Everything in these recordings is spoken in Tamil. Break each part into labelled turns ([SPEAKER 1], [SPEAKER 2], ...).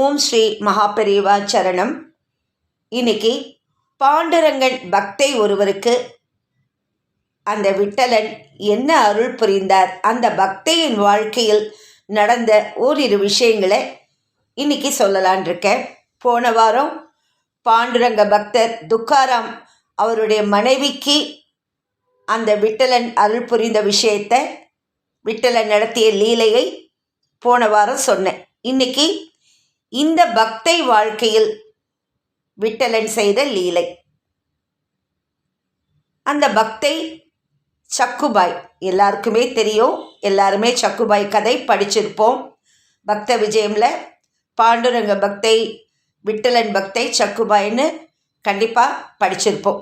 [SPEAKER 1] ஓம் ஸ்ரீ மகாபெரிவா சரணம். இன்னைக்கு பாண்டுரங்கன் பக்தை ஒருவருக்கு அந்த விட்டலன் என்ன அருள் புரிந்தார்? அந்த பக்தையின் வாழ்க்கையில் நடந்த ஓரிரு விஷயங்களை இன்னைக்கு சொல்லலான் இருக்கேன். போன வாரம் பாண்டுரங்க பக்தர் துக்காராம் அவருடைய மனைவிக்கு அந்த விட்டலன் அருள் புரிந்த விஷயத்தை விட்டலன் நடத்திய லீலையை போன வாரம் சொன்னேன். இன்னைக்கு இந்த பக்தை வாழ்க்கையில் விட்டலன் செய்த லீலை. அந்த பக்தை சக்குபாய். எல்லாருக்குமே தெரியும். எல்லாருமே சக்குபாய் கதை படிச்சிருப்போம். பக்த விஜயமில் பாண்டுரங்க பக்தை விட்டலன் பக்தை சக்குபாய்னு கண்டிப்பாக படிச்சிருப்போம்.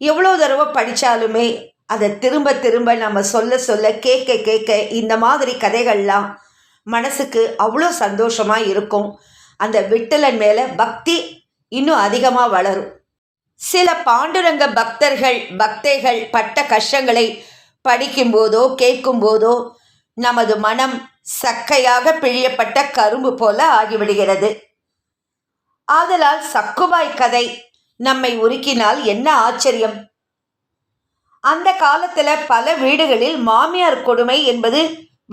[SPEAKER 1] எவ்வளோ தடவை படித்தாலுமே அதை திரும்ப திரும்ப நம்ம சொல்ல சொல்ல கேட்க கேட்க இந்த மாதிரி கதைகள்லாம் மனசுக்கு அவ்வளோ சந்தோஷமாக இருக்கும். அந்த விட்டலன் மேலே பக்தி இன்னும் அதிகமாக வளரும். சில பாண்டுரங்க பக்தர்கள் பக்தைகள் பட்ட கஷ்டங்களை படிக்கும்போதோ கேட்கும்போதோ நமது மனம் சக்கையாக பிழியப்பட்ட கரும்பு போல ஆகிவிடுகிறது. ஆதலால் சக்குபாய் கதை நம்மை உருக்கினால் என்ன ஆச்சரியம்? அந்த காலத்தில் பல வீடுகளில் மாமியார் கொடுமை என்பது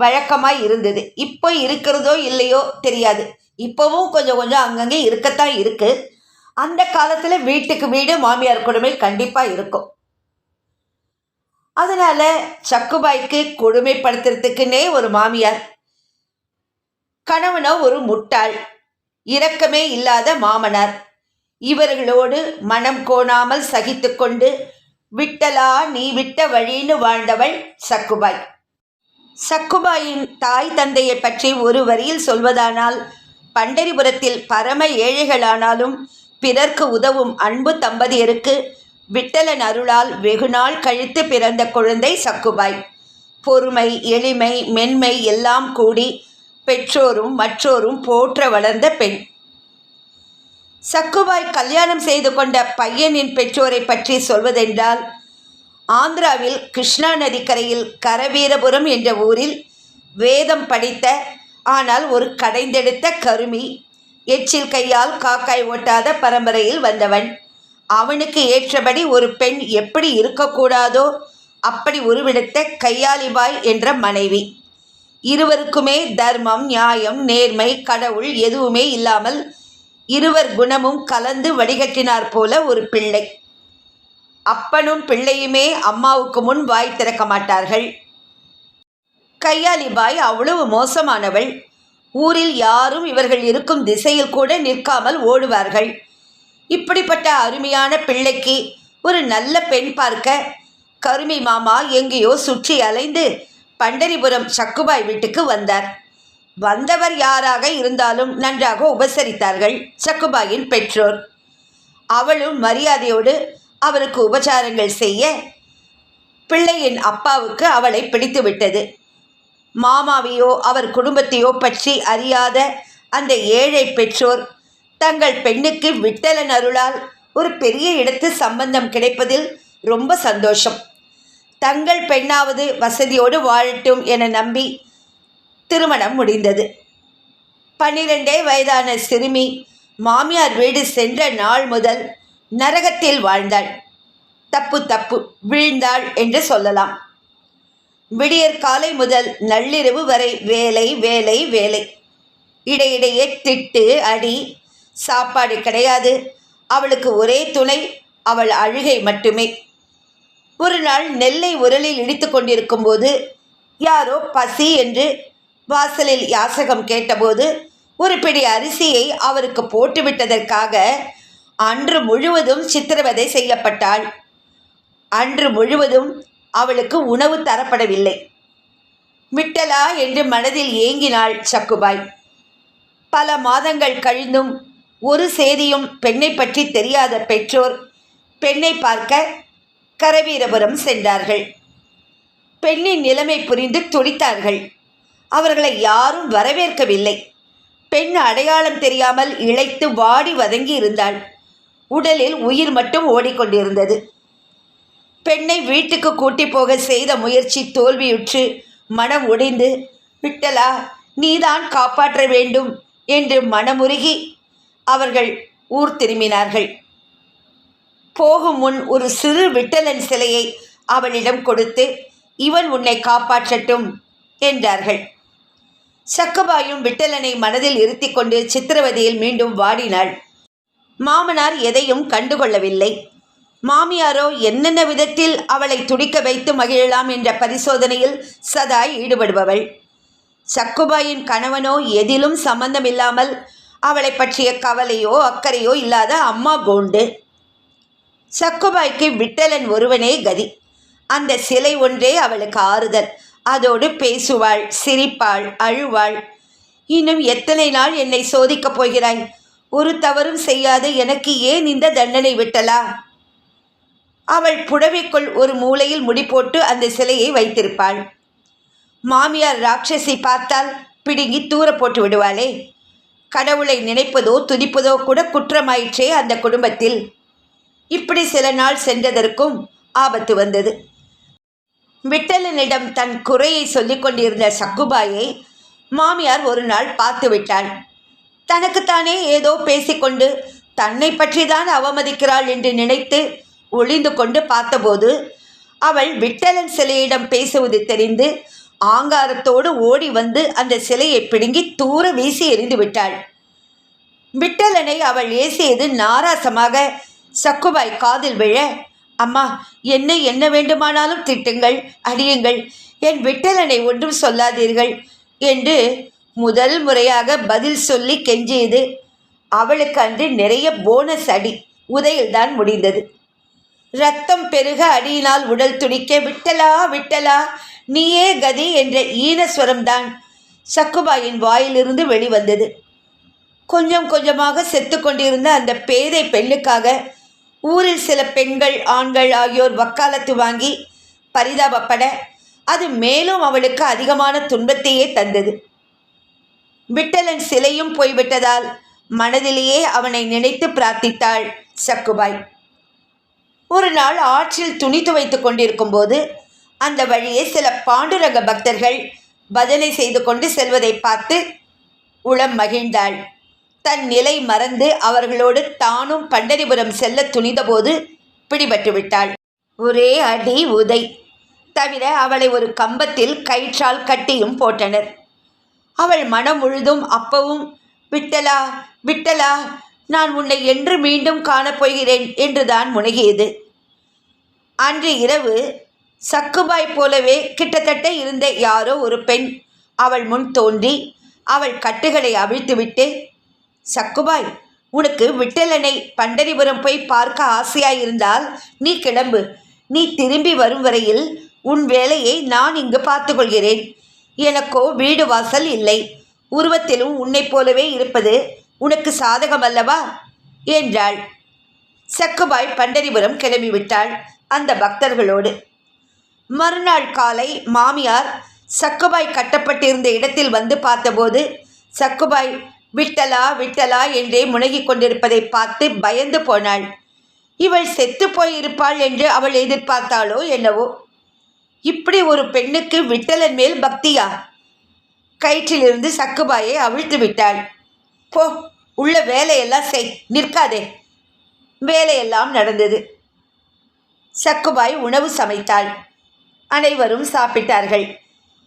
[SPEAKER 1] வழக்கமாக இருந்தது. இப்போ இருக்கிறதோ இல்லையோ தெரியாது. இப்போவும் கொஞ்சம் கொஞ்சம் அங்கங்கே இருக்கத்தான் இருக்கு. அந்த காலத்தில் வீட்டுக்கு வீடு மாமியார் கொடுமை கண்டிப்பாக இருக்கும். அதனால சக்குபாய்க்கு கொடுமைப்படுத்துறதுக்குன்னே ஒரு மாமியார் கணவனோ ஒரு முட்டாள் இரக்கமே இல்லாத மாமனார். இவர்களோடு மனம் கோணாமல் சகித்து கொண்டு விட்டலா நீ விட்ட வழின்னு வாழ்ந்தவள் சக்குபாய். சக்குபாயின் தாய் தந்தையை பற்றி ஒரு வரியில் சொல்வதானால் பண்டரிபுரத்தில் பரம ஏழைகளானாலும் பிறர்க்கு உதவும் அன்பு தம்பதியருக்கு விட்டலன் அருளால் வெகுநாள் கழித்து பிறந்த குழந்தை சக்குபாய். பொறுமை எளிமை மென்மை எல்லாம் கூடி பெற்றோரும் மற்றோரும் போற்ற வளர்ந்த பெண். சக்குபாய் கல்யாணம் செய்து கொண்ட பையனின் பெற்றோரை பற்றி சொல்வதென்றால் ஆந்திராவில் கிருஷ்ணா நதிக்கரையில் கரவீரபுரம் என்ற ஊரில் வேதம் படித்த ஆனால் ஒரு கடைந்தெடுத்த கருமி எச்சில் கையால் காக்காய் ஓட்டாத பரம்பரையில் வந்தவன். அவனுக்கு ஏற்றபடி ஒரு பெண் எப்படி இருக்கக்கூடாதோ அப்படி உருவெடுத்த கையாளிபாய் என்ற மனைவி. இருவருக்குமே தர்மம் நியாயம் நேர்மை கடவுள் எதுவுமே இல்லாமல் இருவர் குணமும் கலந்து வடிகட்டினார் போல ஒரு பிள்ளை. அப்பனும் பிள்ளையுமே அம்மாவுக்கு முன் வாய் திறக்க மாட்டார்கள். கையாலிபாய் அவ்வளவு மோசமானவள். ஊரில் யாரும் இவர்கள் இருக்கும் திசையில் கூட நிற்காமல் ஓடுவார்கள். இப்படிப்பட்ட அருமையான பிள்ளைக்கு ஒரு நல்ல பெண் பார்க்க கருமி மாமா எங்கேயோ சுற்றி அலைந்து பண்டரிபுரம் சக்குபாய் வீட்டுக்கு வந்தார். வந்தவர் யாராக இருந்தாலும் நன்றாக உபசரித்தார்கள் சக்குபாயின் பெற்றோர். அவளும் மரியாதையோடு அவருக்கு உபச்சாரங்கள் செய்ய பிள்ளையின் அப்பாவுக்கு அவளை பிடித்து விட்டது. மாமாவையோ அவர் குடும்பத்தையோ பற்றி அறியாத அந்த ஏழை பெற்றோர் தங்கள் பெண்ணுக்கு விட்டலன் அருளால் ஒரு பெரிய இடத்து சம்பந்தம் கிடைப்பதில் ரொம்ப சந்தோஷம். தங்கள் பெண்ணாவது வசதியோடு வாழட்டும் என நம்பி திருமணம் முடிந்தது. பன்னிரெண்டே வயதான சிறுமி மாமியார் வீடு சென்ற நாள் முதல் நரகத்தில் வாழ்ந்தாள். தப்பு தப்பு வீழ்ந்தாள் என்று சொல்லலாம். விடியற் காலை முதல் நள்ளிரவு வரை வேலை வேலை வேலை. இடையிடையே திட்டு அடி சாப்பாடு கிடையாது. அவளுக்கு ஒரே துணை அவள் அழுகை மட்டுமே. ஒரு நாள் நெல்லை உரலில் இடித்து கொண்டிருக்கும் போது யாரோ பசி என்று வாசலில் யாசகம் கேட்டபோது ஒரு பிடி அரிசியை அவருக்கு போட்டுவிட்டதற்காக அன்று முழுவதும் சித்திரவதை செய்யப்பட்டாள். அன்று முழுவதும் அவளுக்கு உணவு தரப்படவில்லை. விட்டலா என்று மனதில் ஏங்கினாள் சக்குபாய். பல மாதங்கள் கழிந்தும் ஒரு செய்தியும் பெண்ணை பற்றி தெரியாத பெற்றோர் பெண்ணை பார்க்க கரவீரபுரம் சென்றார்கள். பெண்ணின் நிலைமை புரிந்து துடித்தார்கள். அவர்களை யாரும் வரவேற்கவில்லை. பெண் அடையாளம் தெரியாமல் இழைத்து வாடி வதங்கி இருந்தாள். உடலில் உயிர் மட்டும் ஓடிக்கொண்டிருந்தது. பெண்ணை வீட்டுக்கு கூட்டி போக செய்த முயற்சி தோல்வியுற்று மனம் உடைந்து விட்டலா நீதான் காப்பாற்ற வேண்டும் என்று மனமுருகி அவர்கள் ஊர் திரும்பினார்கள். போகும் முன் ஒரு சிறு விட்டலன் சிலையை அவனிடம் கொடுத்து இவன் உன்னை காப்பாற்றட்டும் என்றார்கள். சக்கபாயும் விட்டலனை மனதில் இருத்தி கொண்டு சித்திரவதையில் மீண்டும் வாடினாள். மாமனார் எதையும் கண்டுகொள்ளவில்லை. மாமியாரோ என்னென்ன விதத்தில் அவளை துடிக்க வைத்து மகிழலாம் என்ற பரிசோதனையில் சதாய் ஈடுபடுபவள். சக்குபாயின் கணவனோ எதிலும் சம்பந்தமில்லாமல் அவளை பற்றிய கவலையோ அக்கறையோ இல்லாத அம்மா கோண்டு. சக்குபாய்க்கு விட்டலன் ஒருவனே கதி. அந்த சிலை ஒன்றே அவளுக்கு ஆறுதல். அதோடு பேசுவாள் சிரிப்பாள் அழுவாள். இன்னும் எத்தனை நாள் என்னை சோதிக்கப் போகிறாய்? ஒரு தவறும் செய்யாத எனக்கு ஏன் இந்த தண்டனை விட்டலா? அவள் புடவைக்குள் ஒரு மூலையில் முடி போட்டு அந்த சிலையை வைத்திருப்பாள். மாமியார் ராட்சசி பார்த்தால் பிடுங்கி தூர போட்டு விடுவாளே. கடவுளை நினைப்பதோ துதிப்பதோ கூட குற்றமாயிற்றே அந்த குடும்பத்தில். இப்படி சில நாள் சென்றதற்கும் ஆபத்து வந்தது. விட்டலனிடம் தன் குறையை சொல்லிக் கொண்டிருந்த சக்குபாயை மாமியார் ஒரு நாள் பார்த்து விட்டாள். தனக்குத்தானே ஏதோ பேசிக்கொண்டு தன்னை பற்றிதான் அவமதிக்கிறாள் என்று நினைத்து ஒளிந்து கொண்டு பார்த்தபோது அவள் விட்டலன் சிலையிடம் பேசுவது தெரிந்து ஆங்காரத்தோடு ஓடி வந்து அந்த சிலையை பிடுங்கி தூர வீசி எறிந்து விட்டாள். விட்டலனை அவள் ஏசியது நாராசமாக சக்குபாய் காதில் விழ. அம்மா என்னை என்ன வேண்டுமானாலும் திட்டுங்கள் அடியுங்கள். என் விட்டலனை ஒன்றும் சொல்லாதீர்கள் என்று முதல் முறையாக பதில் சொல்லி கெஞ்சியது. அவளுக்கு அன்று நிறைய போனஸ் அடி. உதையில்தான் முடிந்தது. ரத்தம் பெருக அடியினால் உடல் துடிக்க விட்டலா விட்டலா நீயே கதி என்ற ஈனஸ்வரம்தான் சக்குபாயின் வாயிலிருந்து வெளிவந்தது. கொஞ்சம் கொஞ்சமாக செத்து கொண்டிருந்த அந்த பேதை பெண்ணுக்காக ஊரில் சில பெண்கள் ஆண்கள் ஆகியோர் வக்காலத்து வாங்கி பரிதாபப்பட அது மேலும் அவளுக்கு அதிகமான துன்பத்தையே தந்தது. விட்டலன் சிலையும் போய்விட்டதால் மனதிலேயே அவனை நினைத்து பிரார்த்தித்தாள் சக்குபாய். ஒரு நாள் ஆற்றில் துணி துவைத்து கொண்டிருக்கும் போது அந்த வழியே சில பாண்டுரங்க பக்தர்கள் பஜனை செய்து கொண்டு செல்வதை பார்த்து உளம் மகிழ்ந்தாள். தன் நிலை மறந்து அவர்களோடு தானும் பண்டரிபுரம் செல்ல துணிந்தபோது பிடிபட்டு விட்டாள். ஒரே அடி உதை. தவிர அவளை ஒரு கம்பத்தில் கயிற்றால் கட்டியும் போட்டனர். அவள் மனம் முழுதும் அப்பவும் விட்டலா விட்டலா நான் உன்னை என்று மீண்டும் காணப்போகிறேன் என்றுதான் முனகியது. அன்று இரவு சக்குபாய் போலவே கிட்டத்தட்ட இருந்த யாரோ ஒரு பெண் அவள் முன் தோன்றி அவள் கட்டுகளை அவிழ்த்துவிட்டு சக்குபாய் உனக்கு விட்டலனை பண்டரிபுரம் போய் பார்க்க ஆசையாயிருந்தால் நீ கிளம்பு. நீ திரும்பி வரும் வரையில் உன் வேலையை நான் இங்கு பார்த்துக்கொள்கிறேன். எனக்கோ வீடு வாசல் இல்லை. உருவத்திலும் உன்னைப் போலவே இருப்பது உனக்கு சாதகம் அல்லவா என்றாள். சக்குபாய் பண்டரிபுரம் கிளம்பிவிட்டாள் அந்த பக்தர்களோடு. மறுநாள் காலை மாமியார் சக்குபாய் கட்டப்பட்டிருந்த இடத்தில் வந்து பார்த்தபோது சக்குபாய் விட்டலா விட்டலா என்றே முனகிக் கொண்டிருப்பதை பார்த்து பயந்து போனாள். இவள் செத்து போயிருப்பாள் என்று அவள் எதிர்பார்த்தாளோ என்னவோ? இப்படி ஒரு பெண்ணுக்கு விட்டலன் மேல் பக்தியா கயிற்றிலிருந்து சக்குபாயை அவிழ்த்து விட்டாள். போ உள்ள வேலையெல்லாம் செய் நிற்காதே. வேலையெல்லாம் நடந்தது. சக்குபாய் உணவு சமைத்தாள். அனைவரும் சாப்பிட்டார்கள்.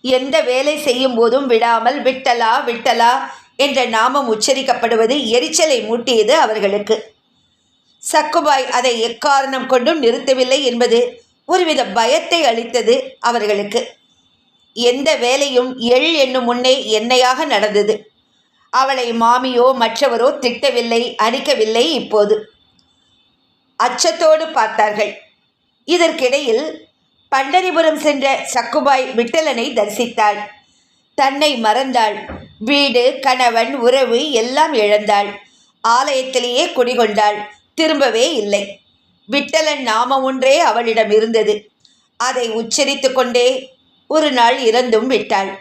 [SPEAKER 1] எந்த வேலை செய்யும் போதும் விடாமல் விட்டலா விட்டலா என்ற நாமம் உச்சரிக்கப்படுவது எரிச்சலை மூட்டியது அவர்களுக்கு. சக்குபாய் அதை எக்காரணம் கொண்டும் நிறுத்தவில்லை என்பது ஒருவித பயத்தை அளித்தது அவர்களுக்கு. எந்த வேலையும் எள் என்னும் முன்னே எண்ணெயாக நடந்தது. அவளை மாமியோ மற்றவரோ திட்டவில்லை அடிக்கவில்லை இப்போது. அச்சத்தோடு பார்த்தார்கள். இதற்கிடையில் பண்டரிபுரம் சென்ற சக்குபாய் விட்டலனை தரிசித்தாள். தன்னை மறந்தாள். வீடு கணவன் உறவு எல்லாம் இழந்தாள். ஆலயத்திலேயே குடிகொண்டாள். திரும்பவே இல்லை. விட்டலன் நாமம் ஒன்றே அவளிடம் இருந்தது. அதை உச்சரித்து கொண்டே ஒரு நாள் இறந்தும் விட்டாள்.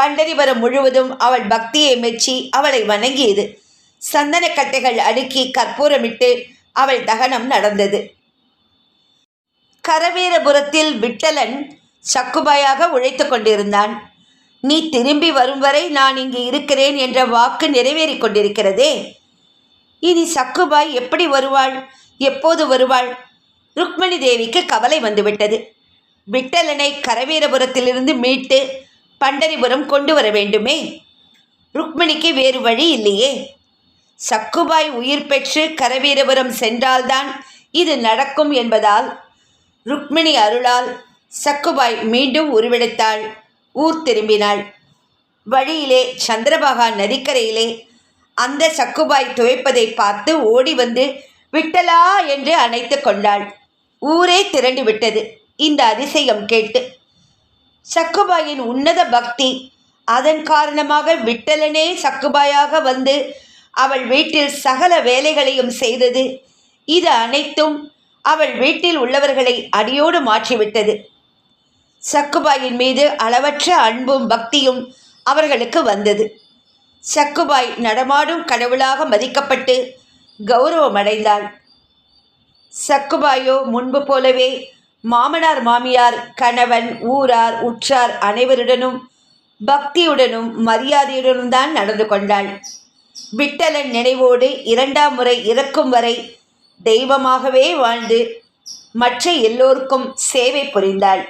[SPEAKER 1] பண்டரிபுரம் முழுவதும் அவள் பக்தியை மெச்சி அவளை வணங்கியது. சந்தனக்கட்டைகள் அடுக்கி கற்பூரமிட்டு அவள் தகனம் நடந்தது. கரவீரபுரத்தில் விட்டலன் சக்குபாயாக உழைத்து கொண்டிருந்தான். நீ திரும்பி வரும் வரை நான் இங்கு இருக்கிறேன் என்ற வாக்கு நிறைவேறிக் கொண்டிருக்கிறதே. இனி சக்குபாய் எப்படி வருவாள்? எப்போது வருவாள்? ருக்மணி தேவிக்கு கவலை வந்துவிட்டது. விட்டலனை கரவீரபுரத்திலிருந்து மீட்டு பண்டரிபுரம் கொண்டு வர வேண்டுமே? ருக்மிணிக்கு வேறு வழி இல்லையே. சக்குபாய் உயிர் பெற்று கரவீரபுரம் சென்றால்தான் இது நடக்கும் என்பதால் ருக்மிணி அருளால் சக்குபாய் மீண்டும் உருவெடுத்தாள். ஊர் திரும்பினாள். வழியிலே சந்திரபாகா நதிக்கரையிலே அந்த சக்குபாய் துவைப்பதை பார்த்து ஓடி வந்து விட்டலா என்று அணைத்து கொண்டாள். ஊரே திரண்டு விட்டது இந்த அதிசயம் கேட்டு சக்குபாயின் உன்னத பக்தி அதன் காரணமாக விட்டலனே சக்குபாயாக வந்து அவள் வீட்டில் சகல வேலைகளையும் செய்தது. இது அனைத்தும் அவள் வீட்டில் உள்ளவர்களை அடியோடு மாற்றிவிட்டது. சக்குபாயின் மீது அளவற்ற அன்பும் பக்தியும் அவர்களுக்கு வந்தது. சக்குபாய் நடமாடும் கடவுளாக மதிக்கப்பட்டு கௌரவமடைந்தாள். சக்குபாயோ முன்பு போலவே மாமனார் மாமியார் கணவன் ஊரார் உற்றார் அனைவருடனும் பக்தியுடனும் மரியாதையுடனும் தான் நடந்து கொண்டாள். விட்டலன் நினைவோடு இரண்டாம் முறை இறக்கும் வரை தெய்வமாகவே வாழ்ந்து மற்ற எல்லோருக்கும் சேவை புரிந்தாள்.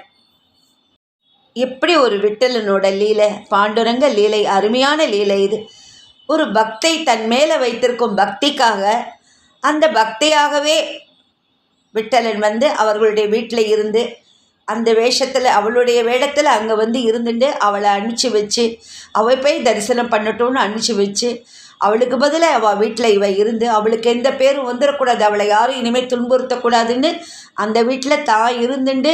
[SPEAKER 1] எப்படி ஒரு விட்டலனோட லீலை பாண்டுரங்க லீலை அருமையான லீலை இது. ஒரு பக்தை தன் மேலே வைத்திருக்கும் பக்திக்காக அந்த பக்தியாகவே விட்டலன் வந்து அவர்களுடைய வீட்டில் இருந்து அந்த வேஷத்தில் அவளுடைய வேடத்தில் அங்கே வந்து இருந்துட்டு அவளை அனுப்பிச்சி வச்சு அவள் போய் தரிசனம் பண்ணட்டும்னு அனுப்பிச்சி வச்சு அவளுக்கு பதிலாக அவள் வீட்டில் இவ இருந்து அவளுக்கு எந்த பேரும் வந்துடக்கூடாது அவளை யாரும் இனிமேல் துன்புறுத்தக்கூடாதுன்னு அந்த வீட்டில் தான் இருந்துட்டு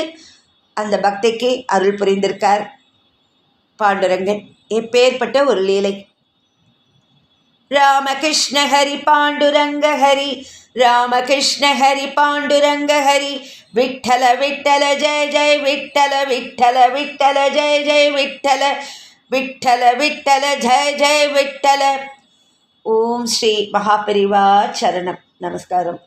[SPEAKER 1] அந்த பக்திக்கு அருள் புரிந்திருக்கார். பாண்டுரங்கன் எப்பேற்பட்ட ஒரு லீலை. ராமகிருஷ்ண ஹரி பாண்டுரங்க ஹரி ராமகிருஷ்ண ஹரி பாண்டுரங்க ஹரி விட்டல விட்டல ஜெய ஜெய விட்டல விட்டல விட்டல ஜெய ஜெய விட்டல விட்டல விட்டல ஜெய ஜெய விட்டல. ஓம் ஸ்ரீ மகாபரிவா சரணம். நமஸ்காரம்.